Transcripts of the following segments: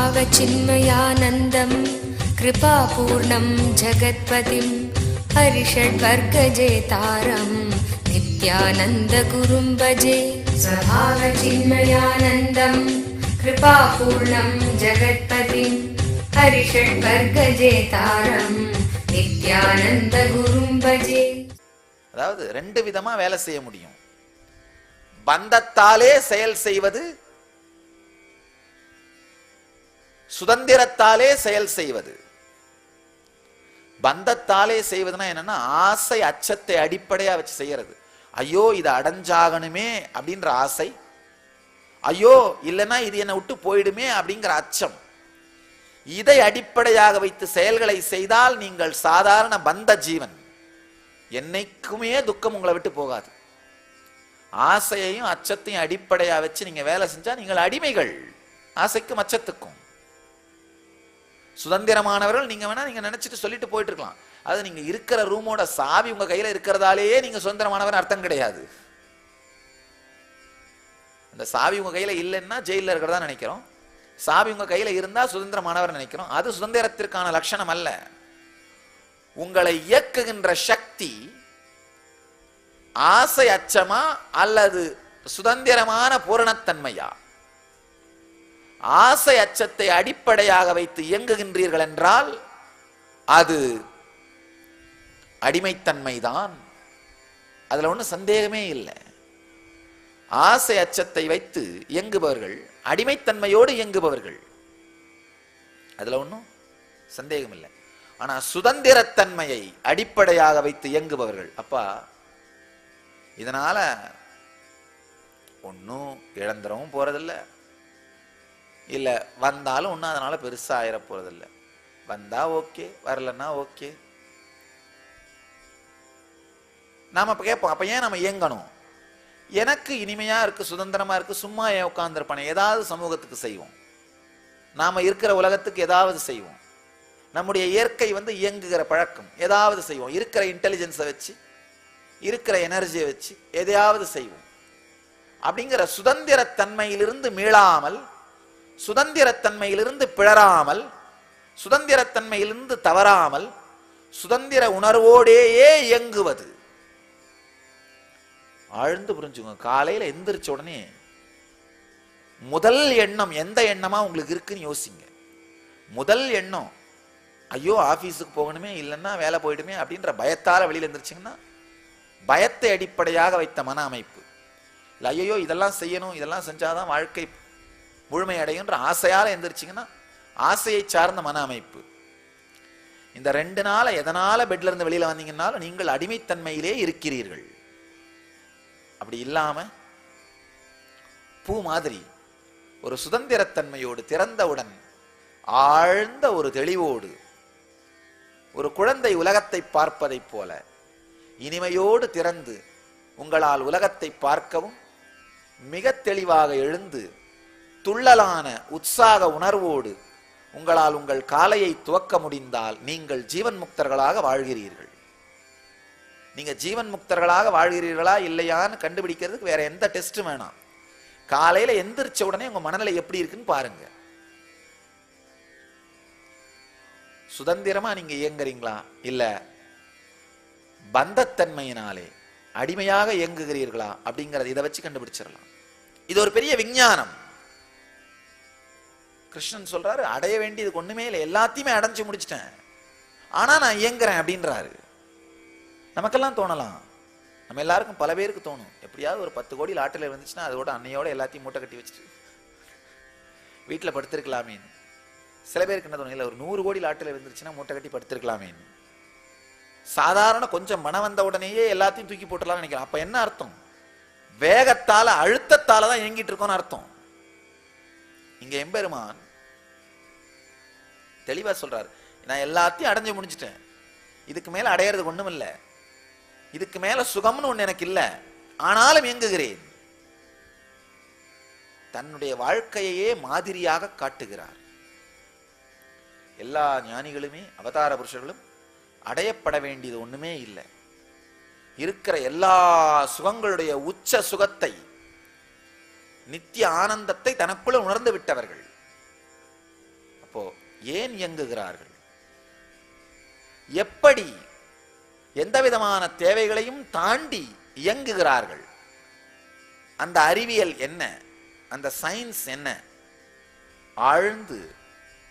स्वभावचिन्मयानन्दं कृपापूर्णं जगत्पतिं हरिषड्वर्गजेतारं नित्यानन्दगुरुं भजे स्वभावचिन्मयानन्दं कृपापूर्णं जगत्पतिं हरिषड्वर्गजेतारं नित्यानन्दगुरुं भजे அதாவது ரெண்டு விதமா வேலை செய்ய முடியும் பந்தத்தாலே செயல் செய்வது சுதந்திரத்தாலே செயல் செய்வது. பந்தத்தாலே செய்வதுன்னா என்னன்னா ஆசை அச்சத்தை அடிப்படையா வச்சு செய்யறது. ஐயோ இதை அடைஞ்சாகணுமே அப்படின்ற ஆசை. ஐயோ இல்லைன்னா இது என்னை விட்டு போயிடுமே அப்படிங்கிற அச்சம். இதை அடிப்படையாக வைத்து செயல்களை செய்தால் நீங்கள் சாதாரண பந்த ஜீவன். என்னைக்குமே துக்கம் உங்களை விட்டு போகாது. ஆசையையும் அச்சத்தையும் அடிப்படையா வச்சு நீங்க வேலை செஞ்சா நீங்கள் அடிமைகள். ஆசைக்கும் அச்சத்துக்கும். சுதந்திரமானவர்கள் நீங்க வேணா நீங்க நினைச்சிட்டு சொல்லிட்டு போயிட்டு இருக்கலாம் அது நீங்க இருக்கிற ரூமோட சாவி உங்க கையில இருக்கிறதாலேயே நீங்க சுதந்திரமானவர் அர்த்தம் கிடையாது. அந்த சாவி உங்க கையில இல்லைன்னா ஜெயில இருக்கிறதா நினைக்கிறோம். சாவி உங்க கையில இருந்தா சுதந்திரமானவர் நினைக்கிறோம். அது சுதந்திரத்திற்கான லட்சணம் அல்ல. உங்களை இயக்குகின்ற சக்தி ஆசை அச்சமா அல்லது சுதந்திரமான பூரணத்தன்மையா? ஆசை அச்சத்தை அடிப்படையாக வைத்து இயங்குகின்றீர்கள் என்றால் அது அடிமைத்தன்மைதான். அதுல ஒன்றும் சந்தேகமே இல்லை. ஆசை அச்சத்தை வைத்து இயங்குபவர்கள் அடிமைத்தன்மையோடு இயங்குபவர்கள் அதுல ஒன்றும் சந்தேகம் இல்லை. ஆனா சுதந்திரத்தன்மையை அடிப்படையாக வைத்து இயங்குபவர்கள் அப்பா இதனால ஒன்றும் இழந்துடவும் போறதில்ல. இல்லை வந்தாலும் ஒன்றும் அதனால் பெருசாக ஆயிர போகிறதில்ல வந்தால் ஓகே வரலன்னா ஓகே. நாம் அப்போ கேட்போம் அப்போ ஏன் நம்ம இயங்கணும்? எனக்கு இனிமையாக இருக்குது சுதந்திரமாக இருக்குது சும்மா ஏன் உட்காந்துருப்பானே ஏதாவது சமூகத்துக்கு செய்வோம். நாம் இருக்கிற உலகத்துக்கு ஏதாவது செய்வோம். நம்முடைய இயற்கை வந்து இயங்குகிற பழக்கம் ஏதாவது செய்வோம். இருக்கிற இன்டெலிஜென்ஸை வச்சு இருக்கிற எனர்ஜியை வச்சு எதையாவது செய்வோம். அப்படிங்கிற சுதந்திரத்தன்மையிலிருந்து மீளாமல் சுதந்திரத்தன்மையிலிருந்து பிழறாமல் சுதந்திரத்தன்மையிலிருந்து தவறாமல் சுதந்திர உணர்வோடேயே இயங்குவது. ஆழ்ந்து புரிஞ்சுங்க காலையில எந்திரிச்ச உடனே முதல் எண்ணம் எந்த எண்ணமா உங்களுக்கு இருக்குன்னு யோசிங்க. முதல் எண்ணம் ஐயோ ஆபீஸுக்கு போகணுமே இல்லைன்னா வேலை போயிடுமே அப்படின்ற பயத்தால வெளியில எந்திரிச்சிங்கன்னா பயத்தை அடிப்படையாக வைத்த மன அமைப்பு. இல்லை ஐயோ இதெல்லாம் செய்யணும் இதெல்லாம் செஞ்சாதான் வாழ்க்கை முழுமை அடையுன்ற ஆசையால எந்திரிச்சிங்கன்னா ஆசையை சார்ந்த மன அமைப்பு. இந்த ரெண்டு நாள எதனால பெட்ல இருந்து வெளியில வந்தீங்கன்னாலும் நீங்கள் அடிமைத்தன்மையிலே இருக்கிறீர்கள். அப்படி இல்லாம பூ மாதிரி ஒரு சுதந்திரத்தன்மையோடு திறந்தவுடன் ஆழ்ந்த ஒரு தெளிவோடு ஒரு குழந்தை உலகத்தை பார்ப்பதைப் போல இனிமையோடு திறந்து உங்களால் உலகத்தை பார்க்கவும் மிக தெளிவாக எழுந்து துள்ளலான உற்சாக உணர்வோடு உங்களால் உங்கள் காலையை துவக்க முடிந்தால் நீங்கள் ஜீவன் முக்தர்களாக வாழ்கிறீர்கள். நீங்க ஜீவன் முக்தர்களாக வாழ்கிறீர்களா இல்லையான்னு கண்டுபிடிக்கிறதுக்கு வேற எந்த டெஸ்ட்டும் வேணாம். காலையில எந்திரிச்ச உடனே உங்க மனநிலை எப்படி இருக்குன்னு பாருங்க. சுதந்திரமா நீங்க இயங்குறீங்களா? இல்ல பந்தத்தன்மையினாலே அடிமையாக இயங்குகிறீர்களா அப்படிங்கறத இதை வச்சு கண்டுபிடிச்சிடலாம். இது ஒரு பெரிய விஞ்ஞானம். கிருஷ்ணன் சொல்றாரு அடைய வேண்டியது ஒண்ணுமே இல்லை எல்லாத்தையுமே அடைஞ்சு முடிச்சிட்டேன். ஆனா நான் இயங்குறேன் அப்படின்றாரு. நமக்கெல்லாம் தோணலாம். நம்ம எல்லாருக்கும் பல பேருக்கு தோணும். எப்படியாவது ஒரு பத்து கோடி லாட்டில் இருந்துச்சுன்னா அதோட அன்னையோட எல்லாத்தையும் மூட்டை கட்டி வச்சுட்டு வீட்டில் படுத்திருக்கலாமேன்னு சில பேருக்கு என்ன தோணும் இல்லை ஒரு நூறு கோடி லாட்டில் இருந்துச்சுன்னா மூட்டை கட்டி படுத்திருக்கலாமேன்னு சாதாரண கொஞ்சம் மனம் வந்த உடனேயே எல்லாத்தையும் தூக்கி போட்டலாம்னு நினைக்கிறேன். அப்போ என்ன அர்த்தம்? வேகத்தால அழுத்தத்தால தான் இயங்கிட்டு இருக்கோம்னு அர்த்தம். இங்க எம்பெருமான் தெளிவா சொல்றார். நான் எல்லாத்தையும் அடைஞ்சு முடிஞ்சிட்டேன். இதுக்கு மேல அடையிறதுக்கு ஒண்ணும் இல்ல இதுக்கு மேல சுகம்னு ஒண்ணு எனக்கு இல்ல. ஆனாலும் இயங்குகிறேன். தன்னுடைய வாழ்க்கையையே மாதிரியாக காட்டுகிறார். எல்லா ஞானிகளுமே அவதார புருஷர்களும் அடையப்பட வேண்டியது ஒண்ணுமே இல்லை. இருக்கிற எல்லா சுகங்களுடைய உச்ச சுகத்தை நித்திய ஆனந்தத்தை தனக்குள்ள உணர்ந்து விட்டவர்கள். அப்போ ஏன் இயங்குகிறார்கள்? எப்படி எந்த விதமான தேவைகளையும் தாண்டி இயங்குகிறார்கள்? அந்த அறிவியல் என்ன? அந்த சயின்ஸ் என்ன? ஆழ்ந்து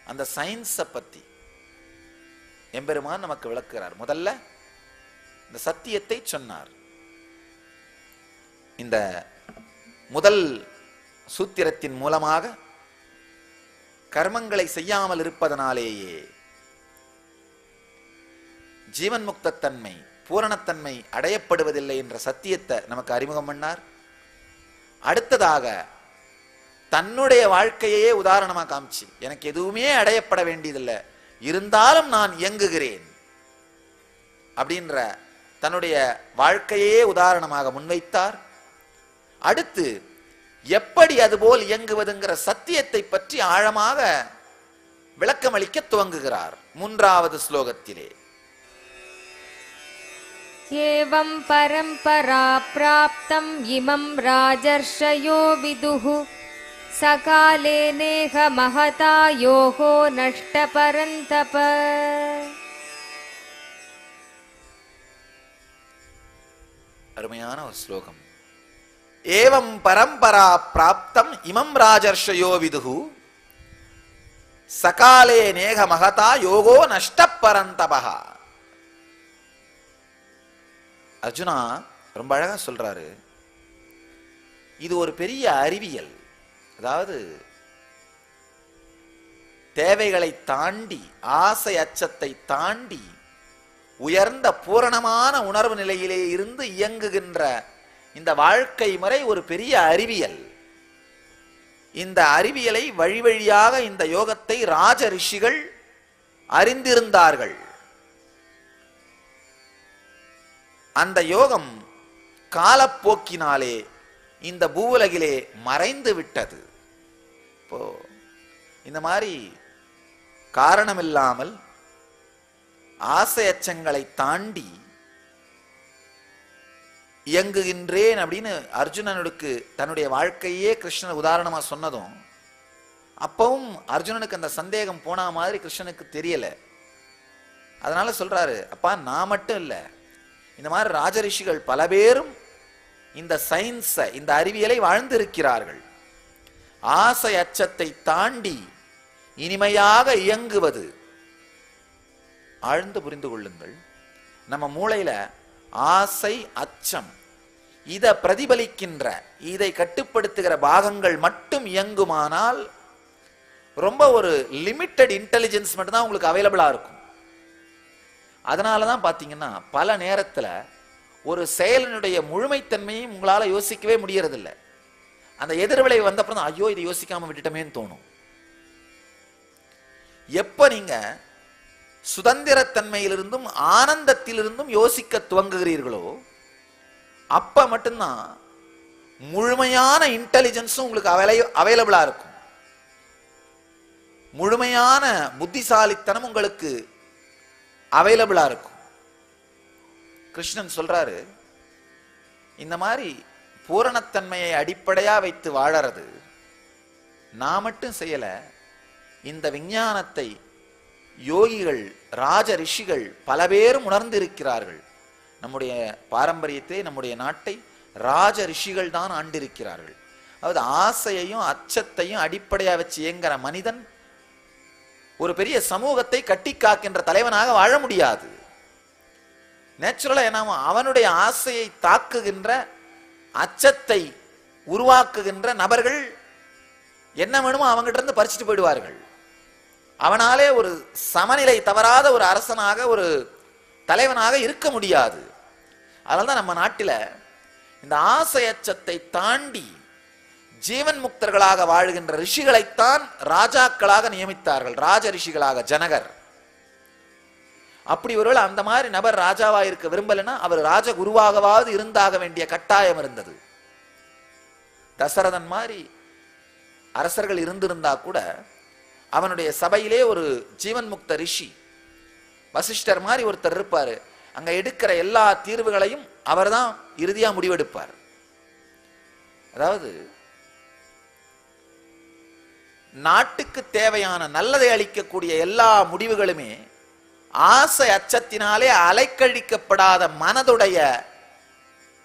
அந்த சயின்ஸை பத்தி எம்பெருமான் நமக்கு விளக்குகிறார். முதல்ல இந்த சத்தியத்தை சொன்னார். இந்த முதல் சூத்திரத்தின் மூலமாக கர்மங்களை செய்யாமல் இருப்பதனாலேயே ஜீவன் முக்தத்தன்மை பூரணத்தன்மை அடையப்படுவதில்லை என்ற சத்தியத்தை நமக்கு அறிமுகம் பண்ணார். அடுத்ததாக தன்னுடைய வாழ்க்கையே உதாரணமாக காமிச்சு எனக்கு எதுவுமே அடையப்பட வேண்டியதில்லை இருந்தாலும் நான் இயங்குகிறேன் அப்படின்ற தன்னுடைய வாழ்க்கையே உதாரணமாக முன்வைத்தார். அடுத்து எப்படி அதுபோல் இயங்குவதுங்கிற சத்தியத்தை பற்றி ஆழமாக விளக்கமளிக்க துவங்குகிறார் மூன்றாவது ஸ்லோகத்திலே. ஏவம் பரம்பரா பிராப்தம் இமம் ராஜர்ஷயோ விதுஹு சகாலே நேக மகதா யோகோ நஷ்ட பரந்தப. அருமையான ஒரு ஸ்லோகம். ஏவம் பரம்பரா பிராப்தம் இமம் ராஜர்ஷயோ விதுகு. சகாலே நேக மகதா யோகோ நஷ்ட பரந்தபகா அர்ஜுனா ரொம்ப அழகா சொல்றாரு. இது ஒரு பெரிய அறிவியல். அதாவது தேவைகளை தாண்டி ஆசை அச்சத்தை தாண்டி உயர்ந்த பூரணமான உணர்வு நிலையிலே இருந்து இயங்குகின்ற இந்த வாழ்க்கை முறை ஒரு பெரிய அறிவியல். இந்த அறிவியலை வழி வழியாக இந்த யோகத்தை ராஜ ரிஷிகள் அறிந்திருந்தார்கள். அந்த யோகம் காலப்போக்கினாலே இந்த பூவுலகிலே மறைந்து விட்டது. இப்போ இந்த மாதிரி காரணமில்லாமல் ஆசை அச்சங்களை தாண்டி இயங்குகின்றேன் அப்படின்னு அர்ஜுனனுக்கு தன்னுடைய வாழ்க்கையே கிருஷ்ணன் உதாரணமா சொன்னதும் அப்பவும் அர்ஜுனனுக்கு அந்த சந்தேகம் போன மாதிரி கிருஷ்ணனுக்கு தெரியல. அதனால சொல்றாரு அப்பா நான் மட்டும் இல்லை இந்த மாதிரி ராஜரிஷிகள் பல பேரும் இந்த சயின்ஸை இந்த அறிவியலை வாழ்ந்திருக்கிறார்கள். ஆசை அச்சத்தை தாண்டி இனிமையாக இயங்குவது. ஆழ்ந்து புரிந்து கொள்ளுங்கள் நம்ம மூளையில ஆசை அச்சம் இதை பிரதிபலிக்கின்ற இதை கட்டுப்படுத்துகிற பாகங்கள் மட்டும் இயங்குமானால் ரொம்ப ஒரு லிமிட்டெட் இன்டெலிஜென்ஸ் மட்டும்தான் உங்களுக்கு அவைலபிளாக இருக்கும். அதனால தான் பார்த்தீங்கன்னா பல நேரத்தில் ஒரு செயலினுடைய முழுமைத்தன்மையும் உங்களால் யோசிக்கவே முடியறதில்ல. அந்த எதிர்விளைவு வந்தப்புறம் தான் ஐயோ இதை யோசிக்காம விட்டுட்டோமேன்னு தோணும். எப்போ நீங்க சுதந்திரத்தன்மையிலிருந்தும் ஆனந்தத்திலிருந்தும் யோசிக்க துவங்குகிறீர்களோ அப்ப மட்டும்தான் முழுமையான இன்டெலிஜென்ஸும் உங்களுக்கு அவைலை அவைலபிளா இருக்கும். முழுமையான புத்திசாலித்தனம் உங்களுக்கு அவைலபிளா இருக்கும். கிருஷ்ணன் சொல்றாரு இந்த மாதிரி பூரணத்தன்மையை அடிப்படையா வைத்து வாழறது நான் மட்டும் செய்யல இந்த விஞ்ஞானத்தை யோகிகள் ராஜ ரிஷிகள் பல பேரும் உணர்ந்திருக்கிறார்கள். நம்முடைய பாரம்பரியத்தை நம்முடைய நாட்டை ராஜ ரிஷிகள் தான் ஆண்டிருக்கிறார்கள். அதாவது ஆசையையும் அச்சத்தையும் அடிப்படையாக வச்சு இயங்குற மனிதன் ஒரு பெரிய சமூகத்தை கட்டி காக்கின்ற தலைவனாக வாழ முடியாது. நேச்சுரலாக என்ன அவனுடைய ஆசையை தாக்குகின்ற அச்சத்தை உருவாக்குகின்ற நபர்கள் என்ன வேணுமோ அவங்ககிட்ட இருந்து பறிச்சுட்டு போயிடுவார்கள். அவனாலே ஒரு சமநிலை தவறாத ஒரு அரசனாக ஒரு தலைவனாக இருக்க முடியாது. அதனால தான் நம்ம நாட்டில் இந்த ஆசை அச்சத்தை தாண்டி ஜீவன் முக்தர்களாக வாழ்கின்ற ரிஷிகளைத்தான் ராஜாக்களாக நியமித்தார்கள் ராஜ ரிஷிகளாக ஜனகர். அப்படி ஒருவேளை அந்த மாதிரி நபர் ராஜாவா இருக்க விரும்பலைன்னா அவர் ராஜகுருவாகவாவது இருந்தாக வேண்டிய கட்டாயம் இருந்தது. தசரதன் மாதிரி அரசர்கள் இருந்திருந்தா கூட அவனுடைய சபையிலே ஒரு ஜீவன் முக்த ரிஷி வசிஷ்டர் மாதிரி ஒருத்தர் இருப்பாரு. அங்க எடுக்கிற எல்லா தீர்வுகளையும் அவர்தான் இறுதியா முடிவெடுப்பார். அதாவது நாட்டுக்கு தேவையான நல்லதை அளிக்கக்கூடிய எல்லா முடிவுகளுமே ஆசை அச்சத்தினாலே அலைக்கழிக்கப்படாத மனதுடைய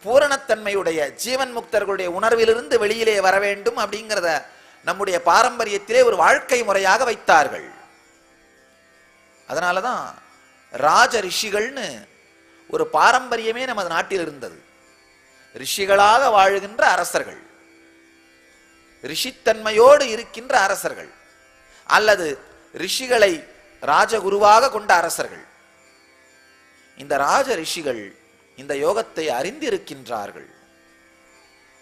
பூரணத்தன்மையுடைய ஜீவன் முக்தர்களுடைய உணர்விலிருந்து வெளியிலே வர வேண்டும் அப்படிங்கிறத நம்முடைய பாரம்பரியத்திலே ஒரு வாழ்க்கை முறையாக வைத்தார்கள். அதனாலதான் ராஜ ரிஷிகள்னு ஒரு பாரம்பரியமே நமது நாட்டில் இருந்தது. ரிஷிகளாக வாழுகின்ற அரசர்கள் ரிஷித்தன்மையோடு இருக்கின்ற அரசர்கள் அல்லது ரிஷிகளை ராஜகுருவாக கொண்ட அரசர்கள். இந்த ராஜ ரிஷிகள் இந்த யோகத்தை அறிந்திருக்கின்றார்கள்.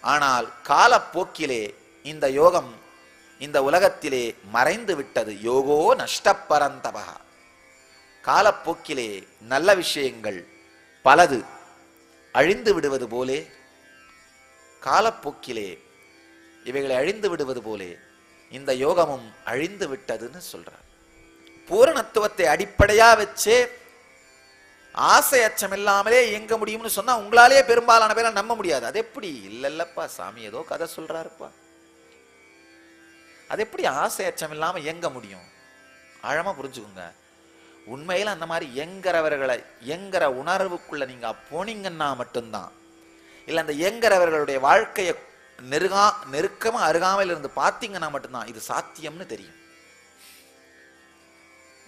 ஆனால் காலப்போக்கிலே இந்த யோகம் இந்த உலகத்திலே மறைந்து விட்டது. யோகோ நஷ்டப்பரந்தபகா காலப்போக்கிலே நல்ல விஷயங்கள் பலது அழிந்து விடுவது போலே காலப்போக்கிலே இவைகளை அழிந்து விடுவது போலே இந்த யோகமும் அழிந்து விட்டதுன்னு சொல்றார். பூரணத்துவத்தை அடிப்படையா வச்சே ஆசை அச்சம் இல்லாமலே இயங்க முடியும்னு சொன்னா உங்களாலே பெரும்பாலான பேரை நம்ப முடியாது. அது எப்படி? இல்ல இல்லப்பா சாமி ஏதோ கதை சொல்றாருப்பா. அது எப்படி ஆசை அச்சம் இல்லாம இயங்க முடியும்? ஆழமா புரிஞ்சுக்குங்க. உண்மையில் அந்த மாதிரி எங்கிறவர்களை எங்கிற உணர்வுக்குள்ள நீங்க போனீங்கன்னா மட்டும்தான். இல்லை அந்த எங்கிறவர்களுடைய வாழ்க்கையை நெருகா நெருக்கமா அருகாமையில் இருந்து பார்த்தீங்கன்னா மட்டும்தான் இது சாத்தியம்னு தெரியும்.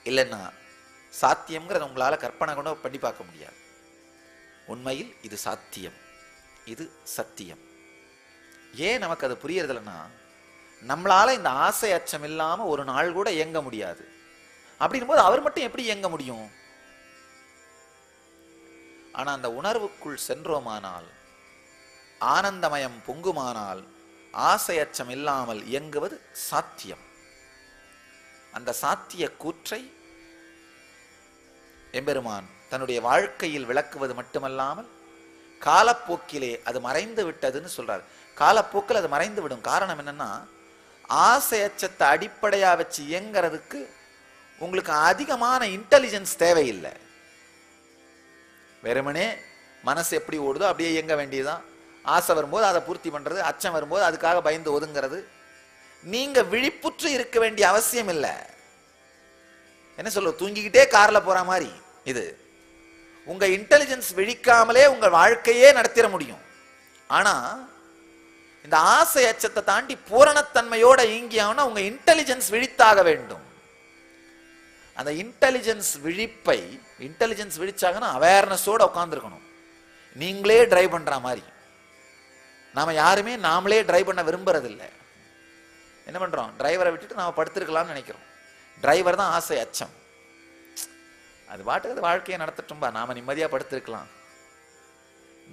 இல்லைன்னா சாத்தியம்ங்கிறத உங்களால் கற்பனை கூட பண்ணி பார்க்க முடியாது. உண்மையில் இது சாத்தியம். இது சத்தியம். ஏன் நமக்கு அது புரியறதில்லைன்னா நம்மளால இந்த ஆசை அச்சம் இல்லாமல் ஒரு நாள் கூட இயங்க முடியாது. அப்படின்னும் போது அவர் மட்டும் எப்படி இயங்க முடியும்? ஆனா அந்த உணர்வுக்குள் சென்றோமானால் ஆனந்தமயம் பொங்குமானால் ஆசையச்சம் இல்லாமல் இயங்குவது சாத்தியம். அந்த சாத்திய கூற்றை எம்பெருமான் தன்னுடைய வாழ்க்கையில் விளக்குவது மட்டுமல்லாமல் காலப்போக்கிலே அது மறைந்து விட்டதுன்னு சொல்றார். காலப்போக்கில் அது மறைந்து விடும். காரணம் என்னன்னா ஆசை அச்சத்தை அடிப்படையா வச்சு இயங்கிறதுக்கு உங்களுக்கு அதிகமான இன்டெலிஜென்ஸ் தேவையில்லை. வெறுமனே மனசு எப்படி ஓடுதோ அப்படியே இயங்க வேண்டியதுதான். ஆசை வரும்போது அதை பூர்த்தி பண்ணுறது அச்சம் வரும்போது அதுக்காக பயந்து ஒதுங்கிறது. நீங்கள் விழிப்புற்று இருக்க வேண்டிய அவசியம் இல்லை. என்ன சொல்ல தூங்கிக்கிட்டே காரில் போகிற மாதிரி இது. உங்கள் இன்டெலிஜென்ஸ் விழிக்காமலே உங்கள் வாழ்க்கையே நடத்திட முடியும். ஆனால் இந்த ஆசை அச்சத்தை தாண்டி பூரணத்தன்மையோட இயங்கியாவனா உங்கள் இன்டெலிஜென்ஸ் விழித்தாக வேண்டும். அந்த இன்டெலிஜென்ஸ் விழிப்பை இன்டெலிஜென்ஸ் விழிச்சாங்கன்னா அவேர்னஸோட உட்காந்துருக்கணும் நீங்களே ட்ரைவ் பண்ணுற மாதிரி. நாம் யாருமே நாமளே ட்ரைவ் பண்ண விரும்புறதில்லை. என்ன பண்ணுறோம் டிரைவரை விட்டுட்டு நாம் படுத்திருக்கலாம்னு நினைக்கிறோம். டிரைவர் தான் ஆசை அச்சம். அது பாட்டுக்கு அது வாழ்க்கையை நடத்தட்டும்பா. நாம் நிம்மதியாக படுத்திருக்கலாம்.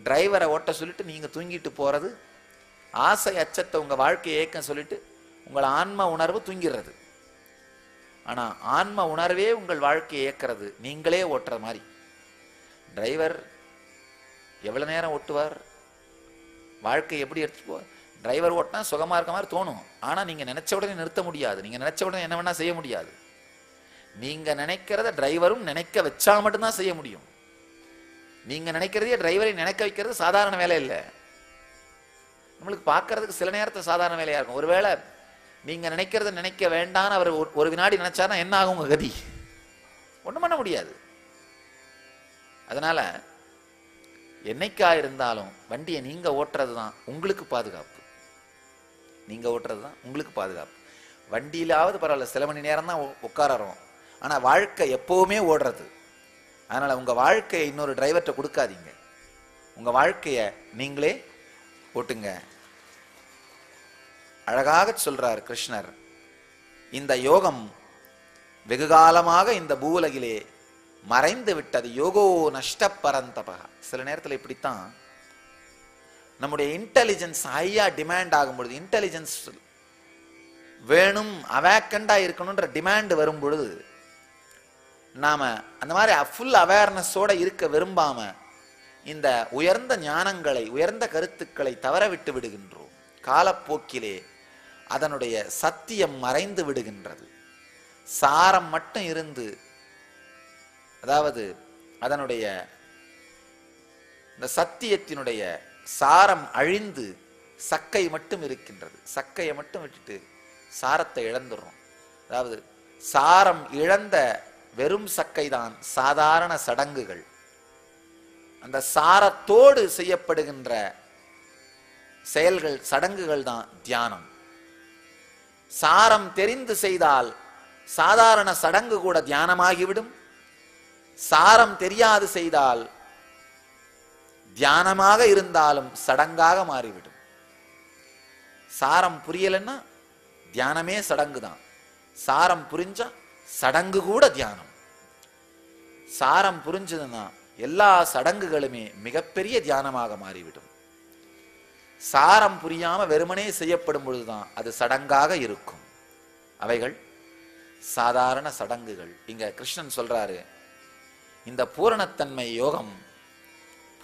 டிரைவரை ஓட்ட சொல்லிட்டு நீங்கள் தூங்கிட்டு போகிறது ஆசை அச்சத்தை உங்கள் வாழ்க்கையை ஏக்கம் சொல்லிட்டு உங்கள் ஆன்ம உணர்வு தூங்கிடுறது. ஆனா ஆன்ம உணர்வே உங்கள் வாழ்க்கையை இயக்கிறது. நீங்களே ஓட்டுற மாதிரி. டிரைவர் எவ்வளவு நேரம் ஓட்டுவார்? வாழ்க்கை எப்படி எடுத்துட்டு போவார் டிரைவர் ஓட்டினா சுகமா இருக்க மாதிரி தோணும். ஆனா நீங்க நினைச்ச உடனே நிறுத்த முடியாது. நீங்க நினைச்ச உடனே என்ன வேணா செய்ய முடியாது. நீங்க நினைக்கிறத டிரைவரும் நினைக்க வச்சா மட்டும்தான் செய்ய முடியும். நீங்க நினைக்கிறதையே டிரைவரை நினைக்க வைக்கிறது சாதாரண வேலை இல்லை. நம்மளுக்கு பார்க்கறதுக்கு சில நேரத்தில் சாதாரண வேலையா இருக்கும். ஒருவேளை நீங்க நினைக்கிறத நினைக்க வேண்டாம்னு அவர் ஒரு- வினாடி நினைச்சாருன்னா என்ன ஆகும் உங்க கதி? ஒண்ணும் பண்ண முடியாது. அதனால என்னைக்கா இருந்தாலும் வண்டியை நீங்க ஓட்டுறது தான் உங்களுக்கு பாதுகாப்பு. நீங்க ஓட்டுறது தான் உங்களுக்கு பாதுகாப்பு. வண்டியிலாவது பரவாயில்ல சில மணி நேரம் தான் உட்காரோம் ஆனா வாழ்க்கை எப்பவுமே ஓடுறது. அதனால உங்க வாழ்க்கையை இன்னொரு டிரைவர்கிட்ட கொடுக்காதீங்க. உங்க வாழ்க்கையை நீங்களே ஓட்டுங்க. அழகாக சொல்றார் கிருஷ்ணர். இந்த யோகம் வெகு காலமாக இந்த பூவுலகிலே மறைந்து விட்டது. யோகோ நஷ்ட பரந்தபகா சில நேரத்தில் இப்படித்தான். நம்முடைய இன்டெலிஜென்ஸ் ஹையா டிமாண்ட் ஆகும் பொழுது இன்டெலிஜென்ஸ் வேணும் அவேக்கண்டா இருக்கணும்ன்ற டிமாண்ட் வரும் பொழுது நாம அந்த மாதிரி ஃபுல் அவேர்னஸோட இருக்க விரும்பாம இந்த உயர்ந்த ஞானங்களை உயர்ந்த கருத்துக்களை தவற விட்டு விடுகின்றோம். காலப்போக்கிலே அதனுடைய சத்தியம் மறைந்து விடுகின்றது. சாரம் மட்டும் இருந்து அதாவது அதனுடைய இந்த சத்தியத்தினுடைய சாரம் அழிந்து சக்கை மட்டும் இருக்கின்றது. சக்கையை மட்டும் விட்டுட்டு சாரத்தை இழந்துடுறோம். அதாவது சாரம் இழந்த வெறும் சக்கை தான் சாதாரண சடங்குகள். அந்த சாரத்தோடு செய்யப்படுகின்ற செயல்கள் சடங்குகள் தான் தியானம். சாரம் தெரிந்து செய்தால் சாதாரண சடங்கு கூட தியானமாகிவிடும். சாரம் தெரியாது செய்தால் தியானமாக இருந்தாலும் சடங்காக மாறிவிடும். சாரம் புரியலைன்னா தியானமே சடங்கு தான் சாரம் புரிஞ்சா சடங்கு கூட தியானம். சாரம் புரிஞ்சதுன்னா எல்லா சடங்குகளுமே மிகப்பெரிய தியானமாக மாறிவிடும். சாரம் புரியாம வெறுமனே செய்யப்படும் பொழுதுதான் அது சடங்காக இருக்கும். அவைகள் சாதாரண சடங்குகள். இங்க கிருஷ்ணன் சொல்றாரு இந்த பூரணத்தன்மை யோகம்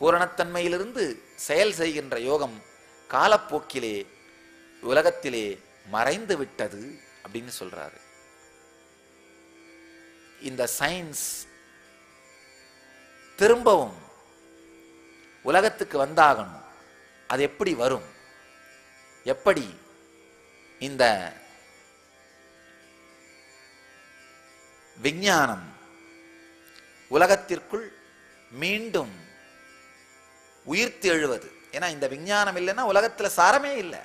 பூரணத்தன்மையிலிருந்து செயல் செய்கின்ற யோகம் காலப்போக்கிலே உலகத்திலே மறைந்து விட்டது அப்படின்னு சொல்றாரு. இந்த சயின்ஸ் திரும்பவும் உலகத்துக்கு வந்தாகணும். அது எப்படி வரும்? எப்படி இந்த விஞ்ஞானம் உலகத்திற்குள் மீண்டும் உயிர்த்து எழுவது? ஏன்னா இந்த விஞ்ஞானம் இல்லைன்னா உலகத்துல சாரமே இல்லை.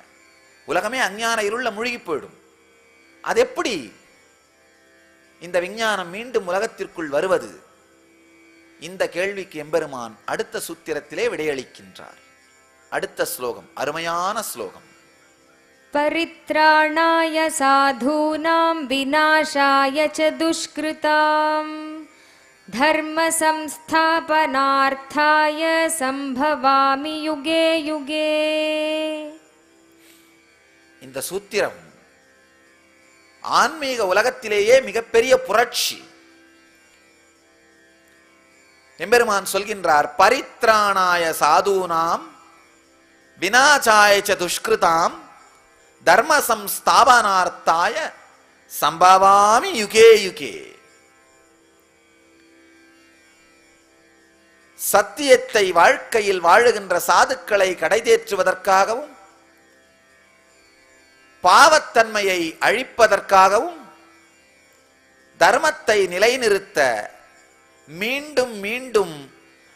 உலகமே அஞ்ஞான இருள மூழ்கி போயிடும். அது எப்படி இந்த விஞ்ஞானம் மீண்டும் உலகத்திற்குள் வருவது? இந்த கேள்விக்கு எம்பெருமான் அடுத்த சூத்திரத்திலே விடையளிக்கின்றார். அடுத்த ஸ்லோகம் அருமையான ஸ்லோகம் परित्राणाय साधूनां विनाशाय च दुष्कृताम् धर्मसंस्थापनार्थाय सम्भवामि युगे युगे இந்த சூத்திரம் ஆன்மீக உலகத்திலேயே மிகப்பெரிய புரட்சி எம்பெருமான் சொல்கின்றார் பரித்ராணாய சாதூனாம் வினாச்சாய ச துஷ்கிருதாம் தர்ம சம்ஸ்தாபனார்த்தாய சம்பவாமி யுகே யுகே. சத்தியத்தை வாழ்க்கையில் வாழுகின்ற சாதுக்களை கடைதேற்றுவதற்காகவும் பாவத்தன்மையை அழிப்பதற்காகவும் தர்மத்தை நிலைநிறுத்த மீண்டும் மீண்டும்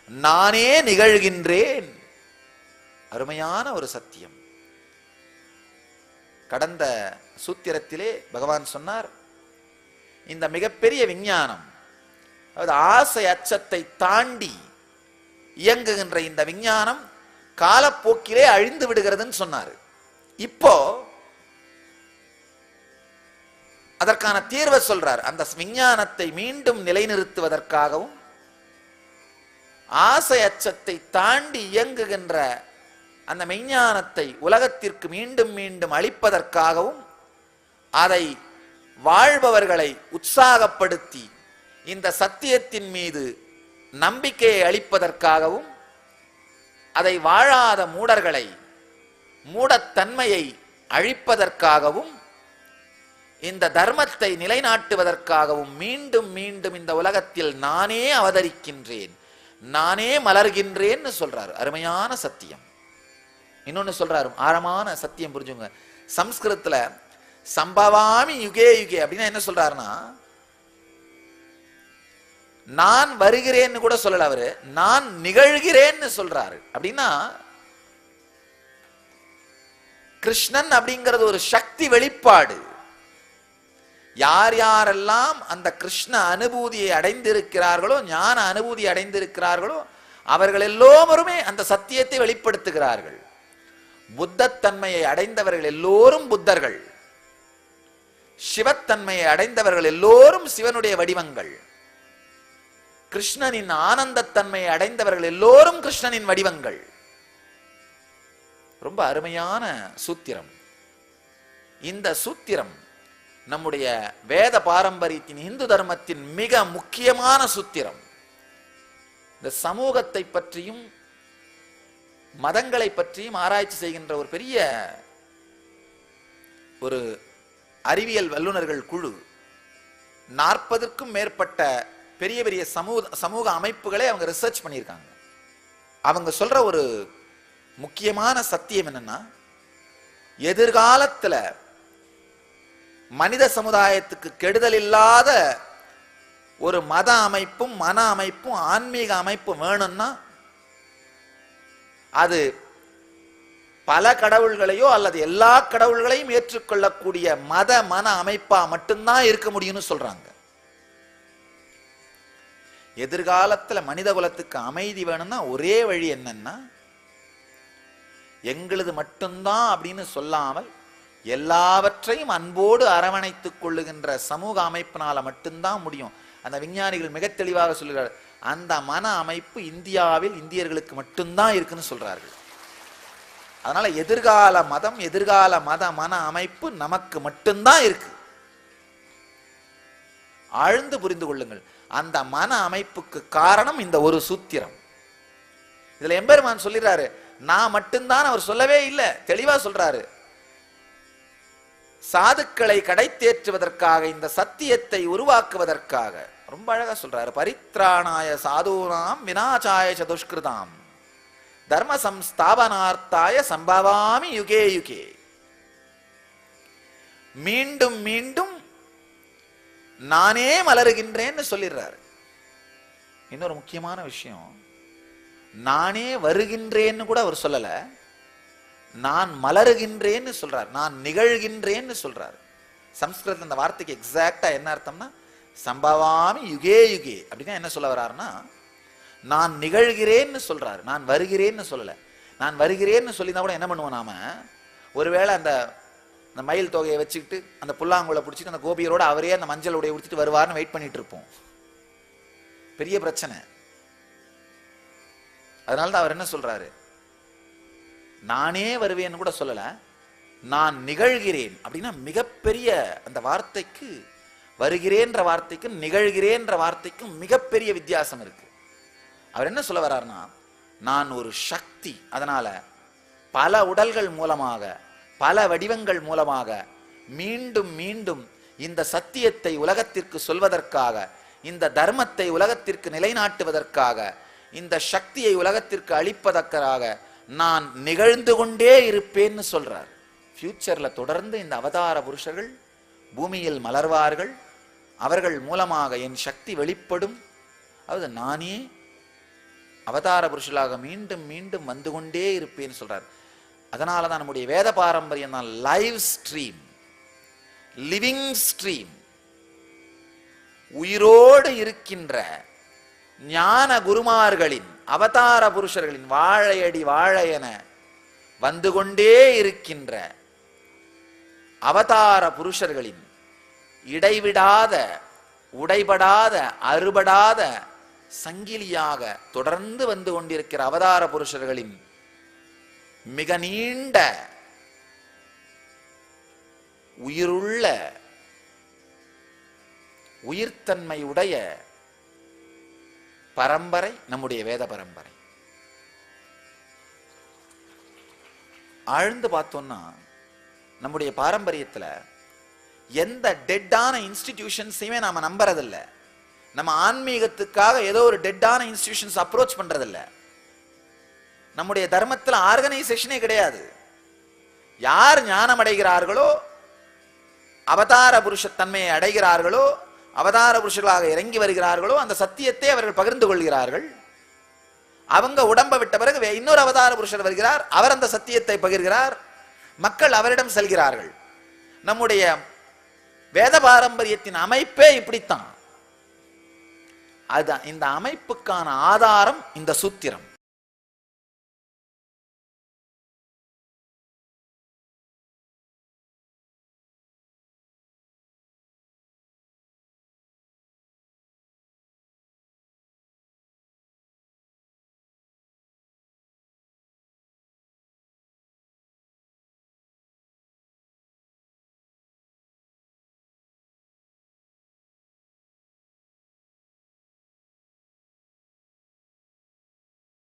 நானே நிகழ்கின்றேன். அருமையான ஒரு சத்தியம். கடந்த சூத்திரத்திலே பகவான் சொன்னார் இந்த மிகப்பெரிய விஞ்ஞானம் அதாவது ஆசை அச்சத்தை தாண்டி இயங்குகின்ற இந்த விஞ்ஞானம் காலப்போக்கிலே அழிந்து விடுகிறதுன்னு சொன்னார். இப்போ அதற்கான தீர்வை சொல்றார். அந்த விஞ்ஞானத்தை மீண்டும் நிலைநிறுத்துவதற்காகவும் ஆசை அச்சத்தை தாண்டி இயங்குகின்ற அந்த மெய்ஞானத்தை உலகத்திற்கு மீண்டும் மீண்டும் அளிப்பதற்காகவும் அதை வாழ்பவர்களை உற்சாகப்படுத்தி இந்த சத்தியத்தின் மீது நம்பிக்கையை அளிப்பதற்காகவும் அதை வாழாத மூடர்களை மூடத்தன்மையை அழிப்பதற்காகவும் இந்த தர்மத்தை நிலைநாட்டுவதற்காகவும் மீண்டும் மீண்டும் இந்த உலகத்தில் நானே அவதரிக்கின்றேன் நானே மலர்கின்றேன்னு சொல்றார். அருமையான சத்தியம். இன்னொன்னு சொல்றாரு ஆழமான சத்தியம் புரிஞ்சுங்க. சம்ஸ்கிருதத்துல சம்பவாமி யுகே யுகே அப்படின்னா என்ன சொல்றாருன்னா நான் வருகிறேன்னு கூட சொல்லல அவரு நான் நிகழ்கிறேன்னு சொல்றாரு. அப்படின்னா கிருஷ்ணன் அப்படிங்கிறது ஒரு சக்தி வெளிப்பாடு. யார் யாரெல்லாம் அந்த கிருஷ்ண அனுபூதியை அடைந்திருக்கிறார்களோ ஞான அனுபூதி அடைந்திருக்கிறார்களோ அவர்கள் எல்லோருமே அந்த சத்தியத்தை வெளிப்படுத்துகிறார்கள். புத்தத்தன்மையை அடைந்தவர்கள் எல்லோரும் புத்தர்கள். சிவத்தன்மையை அடைந்தவர்கள் எல்லோரும் சிவனுடைய வடிவங்கள். கிருஷ்ணனின் ஆனந்தத்தன்மையை அடைந்தவர்கள் எல்லோரும் கிருஷ்ணனின் வடிவங்கள். ரொம்ப அருமையான சூத்திரம். இந்த சூத்திரம் நம்முடைய வேத பாரம்பரியத்தின் இந்து தர்மத்தின் மிக முக்கியமான சூத்திரம். இந்த சமூகத்தை பற்றியும் மதங்களை பற்றியும் ஆராய்ச்சி செய்கின்ற ஒரு பெரிய ஒரு அறிவியல் வல்லுநர்கள் குழு நாற்பதுக்கும் மேற்பட்ட பெரிய பெரிய சமூக சமூக அமைப்புகளை அவங்க ரிசர்ச் பண்ணியிருக்காங்க. அவங்க சொல்ற ஒரு முக்கியமான சத்தியம் என்னன்னா எதிர்காலத்தில் மனித சமுதாயத்துக்கு கெடுதல் இல்லாத ஒரு மத அமைப்பும் மன அமைப்பும் ஆன்மீக அமைப்பும் வேணும்னா அது பல கடவுள்களையோ அல்லது எல்லா கடவுள்களையும் ஏற்றுக்கொள்ளக்கூடிய மத மன அமைப்பா மட்டும்தான் இருக்க முடியும்னு சொல்றாங்க. எதிர்காலத்துல மனித குலத்துக்கு அமைதி வேணும்னா ஒரே வழி என்னன்னா எங்களது மட்டும்தான் அப்படின்னு சொல்லாமல் எல்லாவற்றையும் அன்போடு அரவணைத்துக் கொள்ளுகின்ற சமூக அமைப்பினால மட்டும்தான் முடியும். அந்த விஞ்ஞானிகள் மிக தெளிவாக சொல்கிறார் அந்த மன அமைப்பு இந்தியாவில் இந்தியர்களுக்கு மட்டும்தான் இருக்குன்னு சொல்றார்கள். அதனால எதிர்கால மதம் எதிர்கால மத மன அமைப்பு நமக்கு மட்டும்தான் இருக்கு. ஆழ்ந்து புரிந்து கொள்ளுங்கள். அந்த மன அமைப்புக்கு காரணம் இந்த ஒரு சூத்திரம். இதுல எம்பெருமான் சொல்லிடுறாரு நான் மட்டும்தான் அவர் சொல்லவே இல்லை தெளிவா சொல்றாரு. சாதுக்களை கடை தேற்றுவதற்காக இந்த சத்தியத்தை உருவாக்குவதற்காக ரொம்ப அழகா சொல்றாரு. பரித்ராணாய சாதுனாம் வினாச்சாய சதுஷ்கிருதாம் தர்ம சம்ஸ்தாபனார்த்தாய சம்பவாமி யுகே யுகே. மீண்டும் மீண்டும் நானே மலருகின்றேன்னு சொல்லிடுறாரு. இன்னொரு முக்கியமான விஷயம். நானே வருகின்றேன்னு கூட அவர் சொல்லல. நான் மலருகின்றேன்னு சொல்றார். நான் நிகழ்கின்றேன்னு சொல்றார். சம்ஸ்கிருதத்தில் இந்த வார்த்தைக்கு எக்ஸாக்டா என்ன அர்த்தம்னா சம்பவாமி யுகே யுகே. அப்படின்னா என்ன சொல்ல வர்றாருன்னா நான் நிகழ்கிறேன்னு சொல்றாரு. நான் வருகிறேன்னு சொல்லலை. நான் வருகிறேன்னு சொல்லியிருந்தா கூட என்ன பண்ணுவோம் நாம? ஒருவேளை அந்த அந்த மயில் தொகையை வச்சுக்கிட்டு அந்த புல்லாங்குழலை பிடிச்சிட்டு அந்த கோபியரோட அவரே அந்த மஞ்சள் உடைய உடுத்திட்டு வருவார்னு வெயிட் பண்ணிட்டு இருப்போம். பெரிய பிரச்சனை. அதனால தான் அவர் என்ன சொல்றாரு? நானே வருவேன்னு கூட சொல்லலை. நான் நிகழ்கிறேன். அப்படின்னா மிகப்பெரிய அந்த வார்த்தைக்கு வருகிறேன்ற வார்த்தைக்கும் நிகழ்கிறேன்ற வார்த்தைக்கும் மிகப்பெரிய வித்தியாசம் இருக்கு. அவர் என்ன சொல்ல வர்றாருன்னா நான் ஒரு சக்தி அதனால பல உடல்கள் மூலமாக பல வடிவங்கள் மூலமாக மீண்டும் மீண்டும் இந்த சத்தியத்தை உலகத்திற்கு சொல்வதற்காக இந்த தர்மத்தை உலகத்திற்கு நிலைநாட்டுவதற்காக இந்த சக்தியை உலகத்திற்கு அளிப்பதற்காக நான் நிகழ்ந்து கொண்டே இருப்பேன்னு சொல்றார். ஃபியூச்சர்ல தொடர்ந்து இந்த அவதார புருஷர்கள் பூமியில் மலர்வார்கள் அவர்கள் மூலமாக என் சக்தி வெளிப்படும். அதாவது நானே அவதார புருஷலாக மீண்டும் மீண்டும் வந்து கொண்டே இருப்பேன்னு சொல்றார். அதனால தான் நம்முடைய வேத பாரம்பரியம் தான் லைவ் ஸ்ட்ரீம் லிவிங் ஸ்ட்ரீம் உயிரோடு இருக்கின்ற ஞான குருமார்களின் அவதார புருஷர்களின் வாழையடி வாழையென வந்து கொண்டே இருக்கின்ற அவதார புருஷர்களின் இடைவிடாத உடைபடாத அறுபடாத சங்கிலியாக தொடர்ந்து வந்து கொண்டிருக்கிற அவதார புருஷர்களின் மிக நீண்ட உயிருள்ள உயிர்த்தன்மை உடைய பரம்பரை நம்முடைய வேத பரம்பரை. ஆழ்ந்து பார்த்தோம்னா நம்முடைய பாரம்பரியத்தில் எந்த டெட்டான இன்ஸ்டிடியூஷன்ஸையுமே நாம நம்புறதில்ல. நம்ம ஆன்மீகத்துக்காக ஏதோ ஒரு டெட்டான இன்ஸ்டிடியூஷன்ஸ் அப்ரோச் பண்றதில்ல. நம்முடைய தர்மத்தில் ஆர்கனைசேஷனே கிடையாது. யார் ஞானம் அடைகிறார்களோ அவதார புருஷத்தன்மையை அடைகிறார்களோ அவதார புருஷர்களாக இறங்கி வருகிறார்களோ அந்த சத்தியத்தை அவர்கள் பகிர்ந்து கொள்கிறார்கள். அவங்க உடம்ப விட்ட பிறகு வே- இன்னொரு அவதார புருஷர் வருகிறார் அவர் அந்த சத்தியத்தை பகிர்கிறார் மக்கள் அவரிடம் செல்கிறார்கள். நம்முடைய வேத பாரம்பரியத்தின் அமைப்பே இப்படித்தான். அதுதான் இந்த அமைப்புக்கான ஆதாரம் இந்த சூத்திரம்.